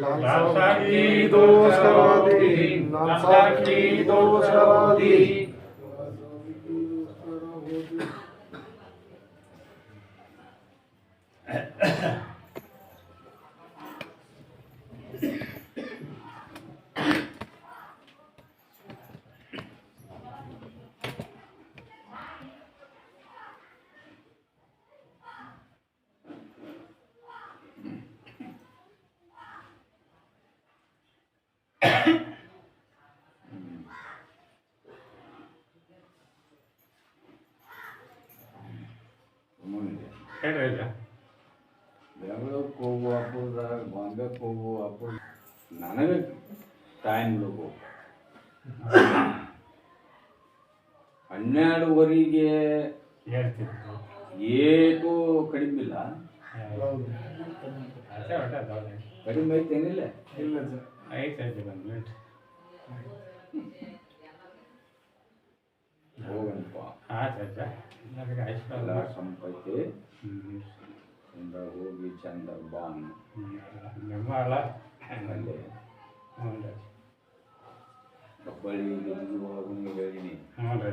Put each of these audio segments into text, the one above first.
ਲਾਲ ਸਾਹਿਬ ਕੀ ਦੋਸਤ ਕਰਾ ਦੇ ਲਾਲ ਸਾਹਿਬ ਕੀ ਦੋਸਤ ਕਰਾ ਦੇ। ಹೇಳ್ರಿ ಈಗ ಬೆಂಗಳೂರಿಗೆ ಹೋಗು ಹಬ್ಬದ ಬಾಂಬೆಗೆ ಹೋಗು ಹಬ್ಬ. ನನಗೆ ಟೈಮ್ ಬೇಕು ಹನ್ನೆರಡುವರೆಗೆ ಹೇಳ್ತಿದ್ರು ಏಟು ಕಡಿಮೆ ಇಲ್ಲ. ಕಡಿಮೆ ಐತೇನಿಲ್ಲ ಇಲ್ಲ ಸರ್. ಐತೆ ಐತೆ ಒಂದು ಮಿನಿಟ್ ಹೋಗಣಪ್ಪ. ಆಯ್ತು ಆಯ್ತಾ ನನಗೆ ಆಯ್ತು ಎಲ್ಲ ಸಂಪೈತಿ ಹ್ಞೂ ಚಂದ ಹೋಗಿ ಚಂದ ಬಾನ್ ನಿಮ್ಮ ಅಲ್ಲ. ಅಲ್ಲಿ. ಹ್ಞೂ ರೀ. ಹುಬ್ಬಳ್ಳಿ ಡೆಲ್ಲಿ ಒಳಗೂ ಹೇಳಿನಿ. ಹ್ಞೂ ರೀ.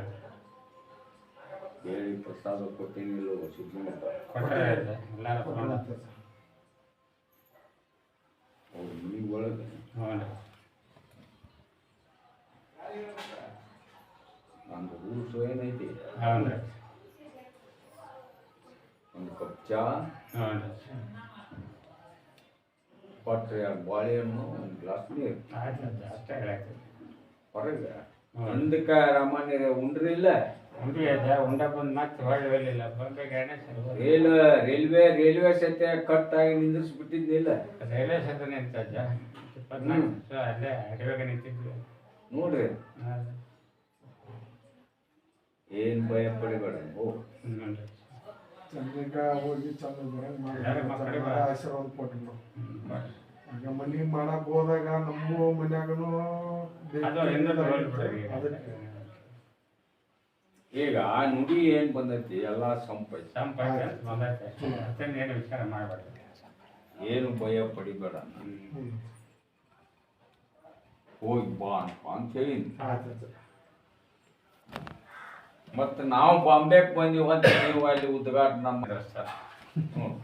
ಹೇಳಿ ಪ್ರಸಾದ ಕೊಟ್ಟಿನಿಲ್ಲ ಸಿದ್ಧಮಠ ಕೊಟ್ಟರೆ ಆಯ್ತು ಎಲ್ಲರೂ ತೊಗೊಂಡು ಅವ್ರು ಮನೆ ಒಳಗೆ. ರೂಲ್ಸ್ ಏನೈತಿ ಹ್ಞೂ ಒಂದು ಕಪ್ ಚಾ. ಎರಡು ಬಾಳೆಹಣ್ಣು ಒಂದು ಗ್ಲಾಸ್ ನೀರು. ಆಯ್ತು ಅಷ್ಟೇ ಹೇಳಾಯ್ತು ಹೊರಗೆ. ಹ್ಮ್. ಹಿಂದಕ್ಕೆ ರಾಮಾನ್ಯ ಉಂಡ್ರಿ ಉಂಡಿ ಬಂದು ಮತ್ತೆ ಹೊಳ್ಳಿ ಹೋಗಲಿಲ್ಲ. ಬಂದು ಗಣೇಶ ರೈಲ್ ರೈಲ್ವೆ ರೈಲ್ವೆ ಸತ್ಯ ಕಟ್ ಆಗಿ ನಿಂದಿರ್ಸ್ಬಿಟ್ಟಿದ್ನಿಲ್ಲ ರೈಲ್ವೆ ಸತ್ಯ ನಿಂತಜ್ಜ ಇಪ್ಪತ್ನಾಲ್ಕು ಅಲ್ಲೇ ನಿಂತಿದ್ವಿ. ನೋಡ್ರಿ. ಹಾಂ ಏನ್ ಭಯ ಪಡಿಬೇಡ ರೀ ಚಂದ್ರಿಕ ಹೋಗಿ ಚಂದ ಬರಂಗ್ ಮಾಡಿ ಆಶೀರ್ವಾದ ಕೊಟ್ಟಿದ್ರು ಈಗ ಮನಿ ಮಾಡಕ್ ಹೋದಾಗ ನಮ್ಮ ಮನ್ಯಾಗನು ಅದಕ್ಕೆ. ಈಗ ಆ ನುಡಿ ಏನ್ ಬಂದೈತಿ? ಎಲ್ಲ ಬಂದೈತೆ. ಏನು ವಿಚಾರ ಮಾಡಬೇಡ. ಏನು ಭಯ ಪಡಿಬೇಡ. ಹೋಗಿ ಬಾ ಅಂತ ಹೇಳಿ. ಮತ್ತ ನಾವು ಬಾಂಬೆಗೆ ಬಂದೀವಿ ಅಂತ ನೀವು ಅಲ್ಲಿ ಉದ್ಘಾಟನೆ ನಮ್ಮ ಸರ್. ಹ್ಮ್.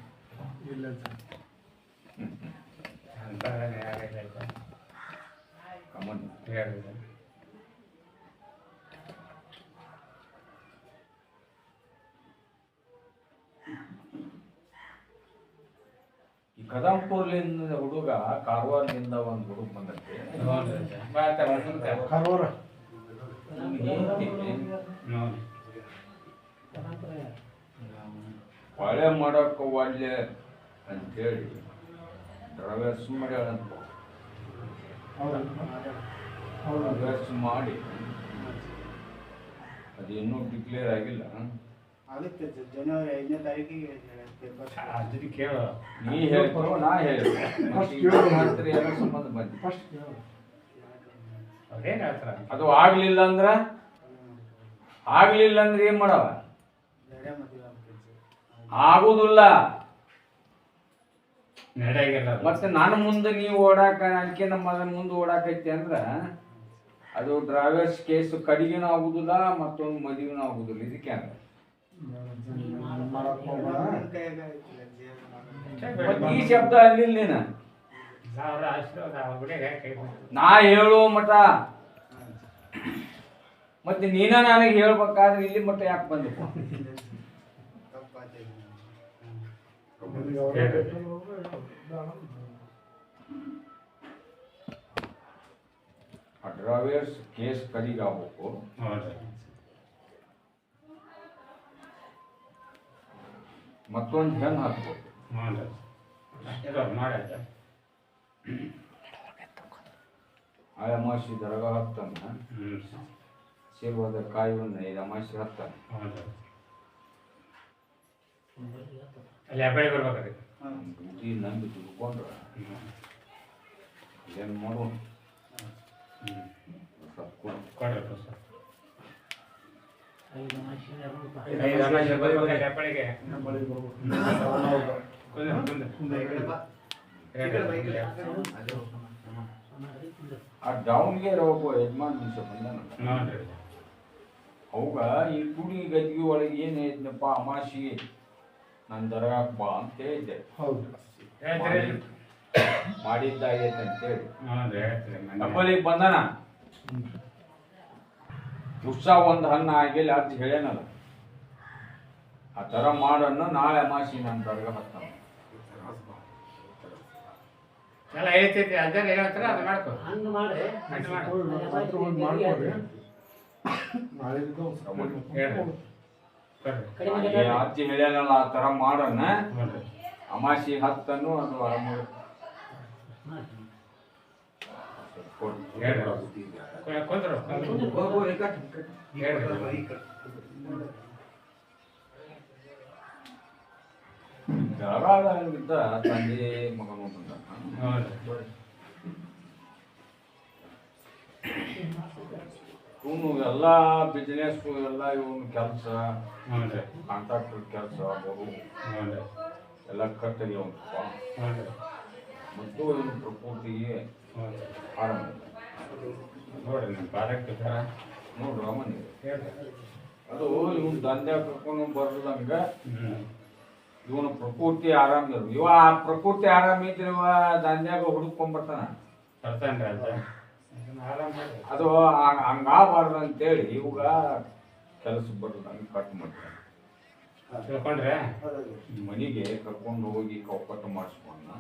ಇಲ್ಲ ಸರ್. ಅಂತ ಯಾರಿಲ್ಲ ಕಮನ್ ಹೇಳಿದೆ. ಈ ಕದಂಪುರ್ಲಿಂದ ಹುಡುಗ ಕಾರವಾರದಿಂದ ಒಂದು ಹುಡುಗ ಬಂದೈತಿ ಕಾರವಾರ. ಹೊಳೆ ಮಾಡಕ್ಕ ಒಳ್ಳೆ ಅಂತೇಳಿ ಡ್ರವೇಸ್ ಮಾಡ್ಯಾಳಂತ ಡ್ರವೇಸ್ ಮಾಡಿ. ಅದೇನೂ ಡಿಕ್ಲೇರ್ ಆಗಿಲ್ಲ. ಆಗುತ್ತೆ ಸರ್ ಜನವರಿ ಐದನೇ ತಾರೀಕಿಗೆ ಕೇಳ. ನೀ ಹೇಳ್ಕೊ ನಾ ಹೇಳಿ ಮಾಡ್ತೀರಿ ಏನೋ ಸಂಬಂಧ ಬಂತು ಫಸ್ಟ್ ಕೇಳು. ಅವ್ರೇನು ಹೇಳ್ತಾರ ಅದು ಆಗ್ಲಿಲ್ಲ ಅಂದ್ರ? ಆಗ್ಲಿಲ್ಲ ಅಂದ್ರೆ ಏನ್ ಮಾಡವ? ಆಗುದಿಲ್ಲ. ನಡೆಯಾಗಿಲ್ಲ. ಮತ್ತೆ ನಾನು ಮುಂದೆ ನೀವು ಓಡಾಕ ಅದಕ್ಕೆ ನಮ್ಮ ಅದನ್ನ ಮುಂದೆ ಓಡಾಕೈತಿ ಅಂದ್ರ ಅದು ಡ್ರೈವರ್ಸ್ ಕೇಸ್ ಕಡಿಗೆನೂ ಆಗುದಿಲ್ಲ ಮತ್ತೊಂದು ಮದುವೆನೂ ಆಗುದಿಲ್ಲ. ಇದಕ್ಕೆ ಅಂದ್ರೆ ಈ ಶಬ್ದ ಅಲ್ಲಿಲ್ಲ ನೀನು. ನಾ ಹೇಳೋ ಮಠ ಮತ್ತೆ ನೀನ ನನಗೆ ಹೇಳ್ಬೇಕಾದ್ರೆ ಇಲ್ಲಿ ಮಠ ಯಾಕೆ ಬಂದಿಪ್ಪ ತಪ್ಪಾಯ್ತು. ನಿನಗೆ ಅವ್ರೇ ಬೇಕಾದ್ರು ಬೇಡ. ಅಡ್ರಾವೇರ್ಸ್ ಕೇಸ್ ಕಡಿಗಾಗಬೇಕು ಹೌದ್ರಿ ಮತ್ತೊಂದು ಹೆಣ್ಣು ಹಾಕ್ಬೇಕು ಹ್ಞೂ ರೀ ಮಾಡಿ ಆ ಅಮಾಸಿ ದರಗ ಹತ್ತನ್ನ ಹ್ಞೂ ಸೇರ್ವಾದ ಕಾಯಿವನ್ನ ಐದು ಅಮಾಸಿ ಹತ್ತಾನೆ ಹೌದು ಅಲ್ಲಿ ಹೆಬ್ಬಳ್ಳಿ ಬರ್ಬೇಕ್ರಿ ಡ್ಯೂಟಿ ನಂಬಿ ತಿಳ್ಕೊಂಡ್ರೆ ಹ್ಞೂ ಏನು ಮಾಡೋಣ ಹ್ಞೂ ಸ್ವಲ್ಪ ಕೊಡು. ಕೊಡ್ರಿ ಸರ್ ಐದು ಅಮಾವಾಸ್ಯೆ ಬರ್ಬೇಕ್ರಿ ಹೆಬ್ಬಳ್ಳಿಗೆ ಆ ಡೌನ್ಗೆ ಒಬ್ಬ ಯಜಮಾನ್ ಮನುಷ್ಯ ಬಂದಾನ ಅವಾಗ ಈ ಗುಡಿ ಗದ್ಗಿ ಒಳಗೆ ಏನು ಐತ್ನಪ್ಪ ಅಮಾಸಿಗೆ ನನ್ನ ದರಗಾಕ್ ಬಾ ಅಂತ ಹೇಳಿದ್ದೆ. ಮಾಡಿದ್ದಾಗೈತೆ ಅಂತೇಳಿ. ನಮ್ಮಲ್ಲಿಗೆ ಬಂದಾನ? ಉತ್ಸಾಹ ಒಂದು ಹಣ್ಣು ಆಗಿಲ್ಲ ಅಂತ ಹೇಳ್ಯಾನಲ್ಲ ಆ ಥರ ಮಾಡನ್ನ ನಾಳೆ ಅಮಾಸಿ ನನ್ನ ದರ್ಗ ಹತ್ತಾನ. ಎಲ್ಲ ಹೇಳ್ತೈತಿ ಅದೇನು ಹೇಳ್ತಾರ ಅದು ಮಾಡ್ಕೊ ಹಂಗ ಮಾಡಿ ಹಂಗ್ ಮಾಡು. ನಾಳೆಯಿಂದ ಬರ್ರಿ ಅಜ್ಜಿ ಹೇಳ್ಯಾನಲ್ಲ ಆ ತರ ಮಾಡೋಣ ಅಮಾಸಿ ಹತ್ತನ್ನು ಅದು ಹೇಳ್ರಿ. ಕು- ಕುಂದ್ರು ಕುಂದ್ರು. ಹೇಳ್ರಿ. ಬಾ, ಈ ಕಡೆ. ಜಳಗಾಲದಿಂದ ತಂದೆ ಮಗನು ಬಂದ. ಇವನು ಎಲ್ಲ ಬಿಸ್ನೆಸ್ ಎಲ್ಲ ಇವನು ಕೆಲಸ ಕಾಂಟ್ರಾಕ್ಟರ್ ಕೆಲಸ ನೋಡ್ರಿ ಎಲ್ಲ ಕಟ್ಟಿಲ್ಲ ಅವನು. ಮತ್ತು ಇವನು ಪ್ರಕೃತಿಗೆ ಆರಂಭ. ನೋಡ್ರಿ ನಿಮ್ಮ ಪಾದಕ್ಕೆ ಸರ ನೋಡ್ರಿ ಅದು ಇವನು ದಂಧೆ ಕರ್ಕೊಂಡು ಬರ್ದಂಗ ಇವನು ಪ್ರಕೃತಿ ಆರಾಮ ಇರು ಇವ ಆ ಪ್ರಕೃತಿ ಆರಾಮ ಇದ್ರೆ ಇವ ದಂಧ್ಯಾಗ ಹುಡುಕೊಂಡ್ಬರ್ತಾನ ಬರ್ತಾನ್ರಿ ಅದು ಹಂಗ್- ಹಂಗಾಗಬಾರ್ದು ಅಂತೇಳಿ ಇವಾಗ ಕೆಲಸ ಬರ್ದಂಗೆ ಕಟ್ ಮಾಡ್ತಾನೆ ತಿಳ್ಕೊಂಡ್ರೆ? ಹೌದು. ಮನೆಗೆ ಕರ್ಕೊಂಡು ಹೋಗಿ ಕೌಕಟ್ಟು ಮಾಡಿಸ್ಕೊಂಡ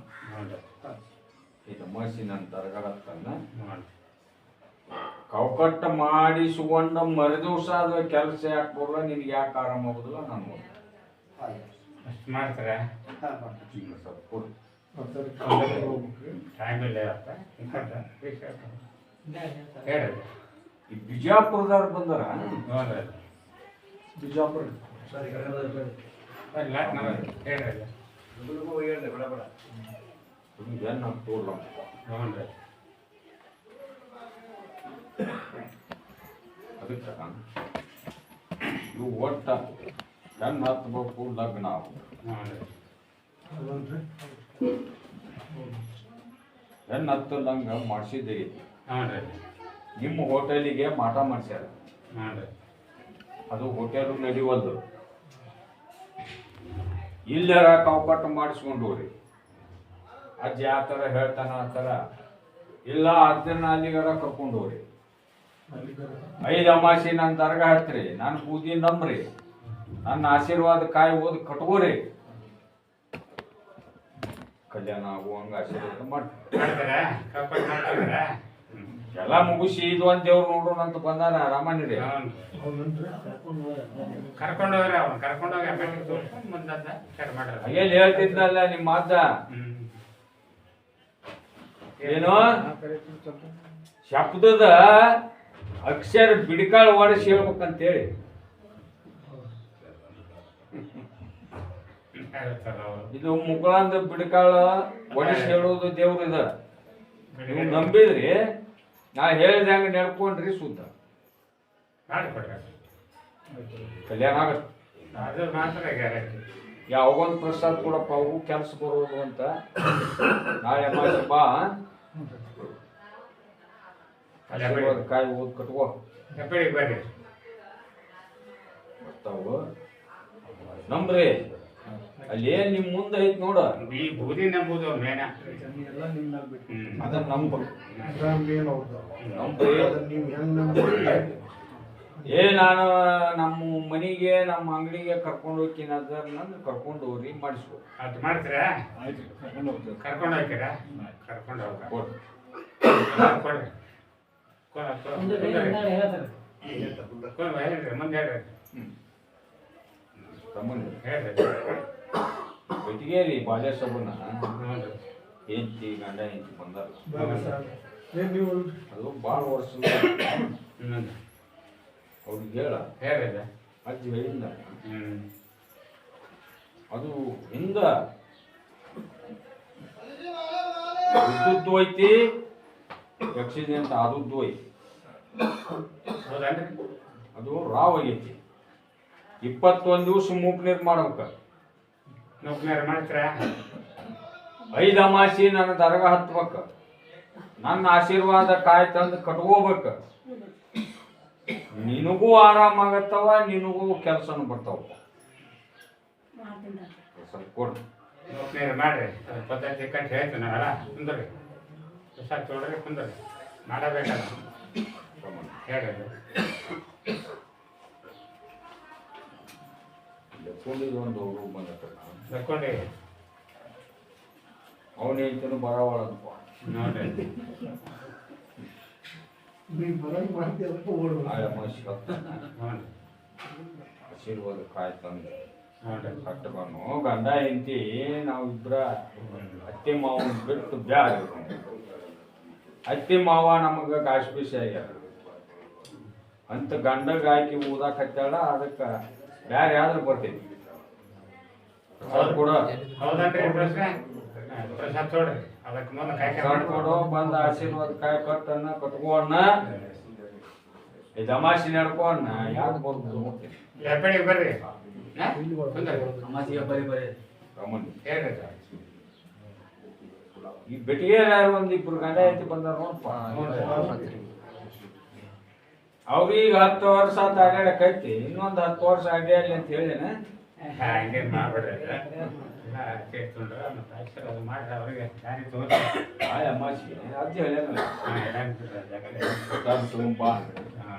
ಇದು ಮಸಿ ನನ್ನ ತರಗಡತ್ತನ್ನ ನೋಡ್ರಿ ಕೌಕಟ್ಟ ಮಾಡಿಸ್ಕೊಂಡ ಮರುದಿವ್ಸ ಅದು ಕೆಲಸ ಯಾಕೆ ಬರಲ್ಲ ನಿನ್ಗೆ ಯಾಕೆ ಆರಾಮ ಆಗುದಿಲ್ಲ ನಾನು. ಅಷ್ಟು ಮಾಡ್ತಾರೆ. ಈ ಬಿಜಾಪುರದವ್ರು ಬಂದಾರ? ಬಿಜಾಪುರ. ಸರಿ, ನಮಗೆ ಹೇಳ್ರಿ ಬೇಡ, ಬೇಡ. ಏನು ನಾನು ತೋರ್ಲ ನೋಡ್ರಿ. ಅದಕ್ಕೆ ಇವು ಒಟ್ಟ ಕಣ್ಣು ಹತ್ತಬೇಕು ಲಗ್ನ. ಕಣ್ಣು ಹತ್ತಲಂಗ ಮಾಡಿಸಿದ್ದೀರಿ ನಿಮ್ಮ ಹೋಟೆಲಿಗೆ ಮಾಟ ಮಾಡಿಸ್ಯಾರ. ಅದು ಹೋಟೆಲ್ ನಡಿವಲ್ದು. ಇಲ್ಲರ ಕೌಕಟ್ಟು ಮಾಡಿಸ್ಕೊಂಡು ಹೋಗ್ರಿ ಅಜ್ಜಿ ಆ ಥರ ಹೇಳ್ತಾನ, ಆ ಥರ. ಇಲ್ಲ ಅದನ್ನ ಅಲ್ಲಿಗಾರ ಕರ್ಕೊಂಡು ಹೋಗ್ರಿ ಐದು ಅಮಾಸಿ ನನ್ನ ದರ್ಗ ಹತ್ರಿ. ನಾನು ಕೂದಿ ನಂಬ್ರಿ. ನನ್ನ ಆಶೀರ್ವಾದ ಕಾಯಿ ಓದ್ ಕಟ್ಕೋರಿ. ಕಲ್ಯಾಣ ಆಗುವಂಗ ಆಶೀರ್ವಾದ ಮಾಡಿ. ಎಲ್ಲ ಮುಗಿಸಿ ಇದು ಒಂದ್ ದೇವ್ರು ನೋಡೋಣ ಅಂತ ಬಂದಾರ ರಾಮಣ್ಯರೇ ಕರ್ಕೊಂಡೋಗ್ರಿ ಅವ್ನು ಕರ್ಕೊಂಡು ಹೋಗಿ ಅಪ್ಪನಿಗೆ ತೋರಿಸ್ಕೊಂಡು ಮುಂದದ್ದ ಸ್ಟಾರ್ಟ್ ಮಾಡ್ರಿ. ಹಾಗೇನ್ ಹೇಳ್ತಿದ್ನಲ್ಲ ನಿಮ್ಮ ಮಾತಾ. ಏನು? ಶಬ್ದದ ಅಕ್ಷರ ಬಿಡಿಕಾಳು ಓಡಿಸಿ ಹೇಳ್ಬೇಕಂತೇಳಿ. ಹೇಳ್ತಾರ ಅವ್ರು. ಇದು ಮುಗಳಂದ ಬಿಡಿಕಾಳು ಒಡಿಸಿ ಹೇಳುವುದು ದೇವ್ರು ಇದ. ನೀವು ನಂಬಿದ್ರಿ ನಾ ಹೇಳಿದಂಗ ನಡ್ಕೊಂಡ್ರಿ ಸುದ್ದ. ಮಾಡಿಕೊಡ್ರಿ. ಕಲ್ಯಾಣ ಆಗತ್ತೆ ಅದು ಮಾತ್ರ ಗ್ಯಾರಂಟಿ. ಯಾವಾಗೊಂದು ಪ್ರಸಾದ ಕೊಡಪ್ಪ ಅವು ಕೆಲಸ ಬರೋದು ಅಂತ. ನಾಳೆ ಮಾಡಪ್ಪ ಬಾ. ಆಶೀರ್ವಾದ ಕಾಯಿ ಓದ್ ಕಟ್ಕೋ. ಬರ್ರಿ ಬರ್ತಾವು. ನಂಬ್ರಿ. ಅಲ್ಲಿ ಏನ್ ನಿಮ್ ಮುಂದೆ ಐತ್ ನೋಡ. ಈ ಬೂದಿ ನಂಬುದು ಮೇನ. ಎಲ್ಲ ನಿಮ್ಮ ಮ್ಯಾಲ್ ಬಿಟ್ಟು ಹ್ಮ್ ಅದನ್ನ ನಂಬ ಅದ್ರಾಗ ಏನ್? ಹೌದು ನಂಬ್ರಿ ನೀವು ಹೆಂಗ್ ನಂಬ್ತೀರಿ ಏ ನಾನು ನಮ್ಮ ಮನಿಗೆ ನಮ್ಮ ಅಂಗಡಿಗೆ ಕರ್ಕೊಂಡು ಹೋಗ್ತೀನಿ ಅದ್ರ ನಂದು ಕರ್ಕೊಂಡು ಹೋಗ್ರಿ ಮಾಡಿಸ್ಕೊ. ಅದು ಮಾಡ್ತೀರಾ? ಕರ್ಕೊಂಡು ಹೋಗ್ತೀರ? ಕರ್ಕೊಂಡು ಹೋಗ್ತೀರಾ ಕೊಡ್ರಿ. ಕೊಡ ಹೇಳ್ರಿ. ಮುಂದೆ ಹೇಳ್ರಿ. ಹ್ಮ್. ಹೇಳ್ರಿ. ಬೆಟ್ಟಿಗೇರಿ ಬಾಲೇಶಬ್ಬನ ಹ್ಞೂ ಹೆಂಡತಿ ಗಂಡ ಹೆಂಡತಿ ಬಂದಾರ. ಅದು ಭಾಳ ವರ್ಷ ಅವ್ರಿಗೆ ಹೇಳ. ಹೇಳಿದೆ. ಅಜ್ಜಿ ಹೇಳಿಂದ ಅದು ಹಿಂದ. ಉದ್ದುದ್ದು ಐತಿ ಆಕ್ಸಿಡೆಂಟ್ ಆದದ್ದು ಐತಿ ಅದು ರಾವ್ ಆಗೈತಿ. ಇಪ್ಪತ್ತೊಂದು ದಿವಸ ಮೂಕ್ ನೀರು ಮಾಡ್ಬೇಕ. ನೌಕರಿಯಾರ ಮಾಡ್ತೀರಾ ಐದು ಅಮಾಸಿ ನನ್ನ ದರ್ಗ ಹತ್ಬೇಕು. ನನ್ನ ಆಶೀರ್ವಾದ ಕಾಯಿ ತಂದು ಕಟ್ಕೋಬೇಕು. ನಿನಗೂ ಆರಾಮಾಗತ್ತವ ನಿನಗೂ ಕೆಲಸ ಬರ್ತಾವ. ಸ್ವಲ್ಪ ಕೊಡು. ಮಾಡ್ರಿ. ಪದ್ಧತಿ ಕಂಡು ಹೇಳ್ತೀನಿ ನಾವೆಲ್ಲ. ಕುಂದ್ರಿ. ಹೊಸ ತೊಡ್ರಿ ಕುಂದ್ರಿ. ಮಾಡಬೇಕಲ್ಲ ಹೇಳ್ರಿ ಲೆಕ್ಕೊಂಡಿದ್ದು ಒಂದು ಹುಡುಗ ಬಂದತ್ತ ಬರ್ಕೊಂಡಿ ಅವನ ಹೇಳ್ತಾನು ಅಮಾಸಿ ಹತ್ತು ಆಶೀರ್ವಾದ ಕಾಯ್ ತಂದು. ಕಟ್ಟಬಾನು ಗಂಡ ಹೆಂಡತಿ ನಾವು ಇಬ್ಬರ ಅತ್ತೆ ಮಾವ ಬಿಟ್ಟು ಬ್ಯಾಡ ಅತ್ತೆ ಮಾವ ನಮಗೆ ಕಾಶ್ ಬಿಸಿ ಆಗ್ಯಾರ. ಅಂತ ಗಂಡಗ ಹಾಕಿ ಊದಾಕತ್ತಾಳ ಅದಕ್ಕೆ ಬ್ಯಾರೆ ಆದ್ರೆ ಬರ್ತೈತಿ. ಪ್ರಸಾದ ಕೊಡ. ಹೌದನ್ರಿ ಪ್ರಶ್ನೆ ಪ್ರಸಾದ್ ತೊಡ್ರಿ ಅದಕ್ಕೆ ಮುಂದೆ ಕಾಯ್ಕೆ ಪ್ರಸಾದ ಮಾಡ್ಕೊಡು ಕೊಡು ಬಂದ ಆಶೀರ್ವಾದ ಕಾಯಿ ಕಟ್ಟನ್ನ ಕಟ್ಕೋಣ ನಡ್ಕೋಣ ಯಾಕೆ ಹೆಬ್ಬಳ್ಳಿಗೆ ಬರ್ರಿ. ಹೇಳ್ರಿ ಈ ಬೆಟ್ಟಿಗೆ ಒಂದ್ ಇಬ್ರು ಗಂಡ ಐತಿ ಬಂದಾರ ಅವ್ರಿಗೆ ಹತ್ತು ವರ್ಷ ಅಂತ ಅಡ್ಯಾಡಕೈತಿ ಇನ್ನೊಂದು ಹತ್ತು ವರ್ಷ ಅಡ್ಯಾಡಲಿ ಅಂತ ಹೇಳಿನ. ಹಾ, ಹಂಗೇನ್ ಮಾಡ್ಬೇಡ್ರಿ ಎಲ್ಲ ಕೇಳ್ಕೊಂಡ್ರ ಮತ್ತೆ ಆಶೀರ್ವಾದ ಮಾಡ್ರಿ ಅವ್ರಿಗೆ ದಾರಿ ತೋರಿಸಿ. ಆಯ್ ಅಮ್ಮಾಜಿ ಅಜ್ಜಿ ಹಾ,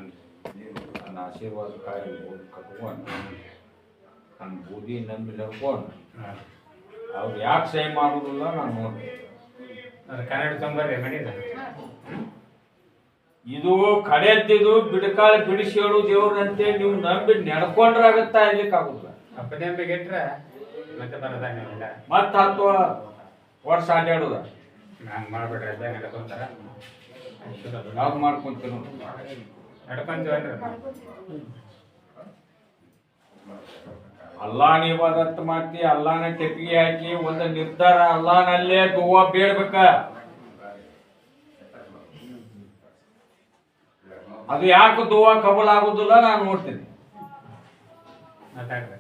ನನ್ನ ಆಶೀರ್ವಾದ ಕಾಯಿ ಕಟ್ಕೊಂಡು ನನ್ನ ಬೂದಿ ನಂಬಿ ನಡ್ಕೊಂಡು. ಅವ್ರು ಯಾಕೆ ಸೈ ಮಾಡೋದಿಲ್ಲ ನಾನು ನೋಡಿ ಅದು ಕನ್ನಡ ತೊಂಬರ್ರಿ ಮನಿದ ಇದು ಕಡೆದ್ದು ಬಿಡಕಾಲ ಬಿಡಿಸಿ ಹೇಳು ದೇವ್ರಂತೆ ನೀವು ನಂಬಿ ನಡ್ಕೊಂಡ್ರಾಗತ್ತಾ ಇರ್ಲಿಕ್ಕಾಗುದಿಲ್ಲ ಅಪ್ಪದೆಂಬಿಗೆ ಇಟ್ರೆ ಮತ್ತೆ ಬರದಾನೆ ಇಲ್ಲ ಮತ್ತೆ ಹತ್ತು ವರ್ಷ ಅಡ್ಡಾಡುದ ನಾನು ಮಾಡ್ಬಿಡ್ರಿ ಅದೇ ನಡ್ಕೊಂತಾರ. ನಾವು ಯಾವ್ದು ಮಾಡ್ಕೊಂತೀರ ನಡ್ಕೊಂತೀವನ್ರಿ. ಅಲ್ಲಾನ ಇಬಾದತ್ ಮಾಡ್ತಿ ಅಲ್ಲಾನ ಟೆಪ್ಪಿಗೆ ಹಾಕಿ ಒಂದು ನಿರ್ಧಾರ ಅಲ್ಲಾನಲ್ಲೇ ದುವ್ವ ಬೇಡ್ಬೇಕ. ಅದು ಯಾಕೆ ದುವ್ವ ಕಬಲ್ ಆಗುದಿಲ್ಲ ನಾನು ನೋಡ್ತೀನಿ. ಮಾತಾಡ್ರಿ.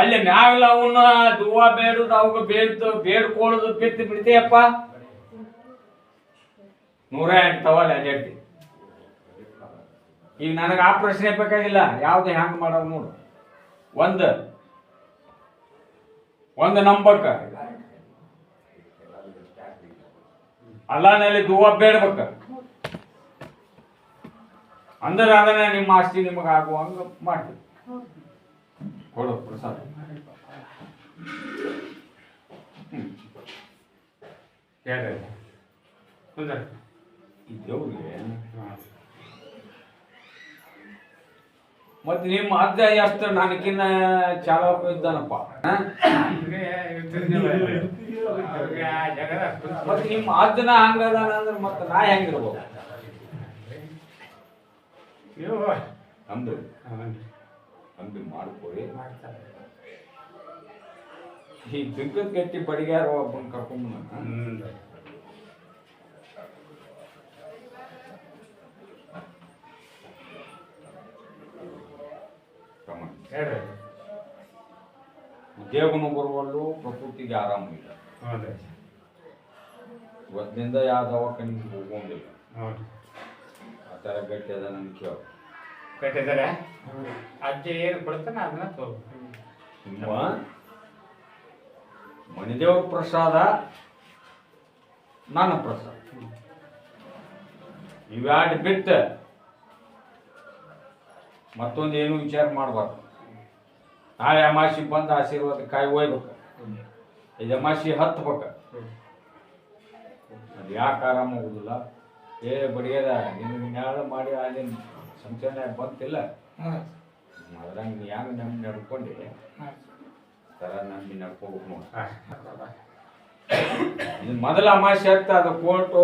ಅಲ್ಲಿ ಮ್ಯಾಗಲ ಅವನ್ನ ದೂವ ಬೇಡುದು, ಅವಾಗ ಬೇಡ್ದು ಬೇಡ್ಕೊಳ್ಳೋದು ಬಿತ್ತು ಬಿಡ್ತೀಯಪ್ಪ. ನೂರ ಎಂಟು ತವಲ್ಲ ಅಡ್ಡಿ ಈಗ ನನಗೆ ಆ ಪ್ರಶ್ನೆ ಬೇಕಾಗಿಲ್ಲ, ಯಾವ್ದು ಹ್ಯಾಂಗ್ ಮಾಡೋದು ನೋಡು. ಒಂದು ಒಂದು ನಂಬಕ್ಕ ಅಲ್ಲಾನಲ್ಲಿ ದೂವ ಬೇಡ್ಬೇಕ. ಅಂದ್ರೆ ಅದನ್ನ ನಿಮ್ಮ ಆಸ್ತಿ ನಿಮಗೆ ಆಗುವಂಗ ಮಾಡ್ತೀವಿ. ಕೊಡು ಪ್ರಸಾದ ಹೇಳ್ರಿ ಕುಂದ್ರಿ. ಈ ದೇವ್ರಿಗೆ ಮತ್ತೆ ನಿಮ್ಮ ಅಜ್ಜ ಎಷ್ಟು ನನಗಿನ್ನ ಚಾಲಕ ಇದ್ದಾನಪ್ಪ. ಮತ್ತೆ ನಿಮ್ಮ ಅಜ್ಜನ ಹಂಗದಾನ ಅಂದ್ರೆ ಮತ್ತೆ ನಾ ಹೆಂಗಿರ್ಬೋದು? ನಮ್ದು ಹ್ಮ್. ಮಾಡ್ಕೊಳ್ಳಿ ಈ ಬಿಕ್ಕದ ಗಟ್ಟಿ ಬಡಿಗ್ಯಾರ ಒಬ್ಬನ. ಹೇಳ್ರಿ. ಉದ್ಯೋಗನು ಬರುವಲ್ಲು ಪ್ರಕೃತಿಗೆ ಆರಾಮಿಲ್ಲ ಇಲ್ಲ. ಇವತ್ತಿನಿಂದ ಯಾವ ದವಾಖಾನಿಗೆ ಹೋಗೋಂಗಿಲ್ಲ. ಆ ಥರ ಗಟ್ಟಿ ಅದ ನನ್ ಕೇಳ. ಕಟ್ಟಿದ್ದಾರೆ. ಅಜ್ಜ ಏನು ಕೊಡ್ತಾನೆ ಅದನ್ನ ತಗೋ ನಿಮ್ಮ ಮಣಿದೇವ್ರ ಪ್ರಸಾದ ನನ್ನ ಪ್ರಸಾದ. ಇವ್ಯಾಡ್ ಬಿಟ್ಟು ಏನು ವಿಚಾರ ಮಾಡಬಾರ್ದು. ನಾಳೆ ಅಮಾಸಿ ಬಂದು ಆಶೀರ್ವಾದ ಕಾಯಿ ಒಯ್ಬೇಕು ಇದು ಅಮಾಸಿ ಹತ್ಬೇಕು. ಅದು ಯಾಕೆ ಆರಾಮ ಹೋಗುದಿಲ್ಲ ಏ ಬಡಿಯದ ನಿನ್ನ ಮಾಡಿ ಅಲ್ಲಿನ ಸಂಚಲನ ಬಂತಿಲ್ಲ. ಅದ್ರಾಗ ನೀ ಯಾರು ನಂಬಿ ನಡ್ಕೊಂಡಿ? ಥರ ನಂಬಿ ನಡ್ಕೋಬೇಕು ನೋಡಿ. ಇದು ಮೊದಲ ಅಮಾಸೆ ಆಗ್ತಾ ಅದು ಕೋರ್ಟು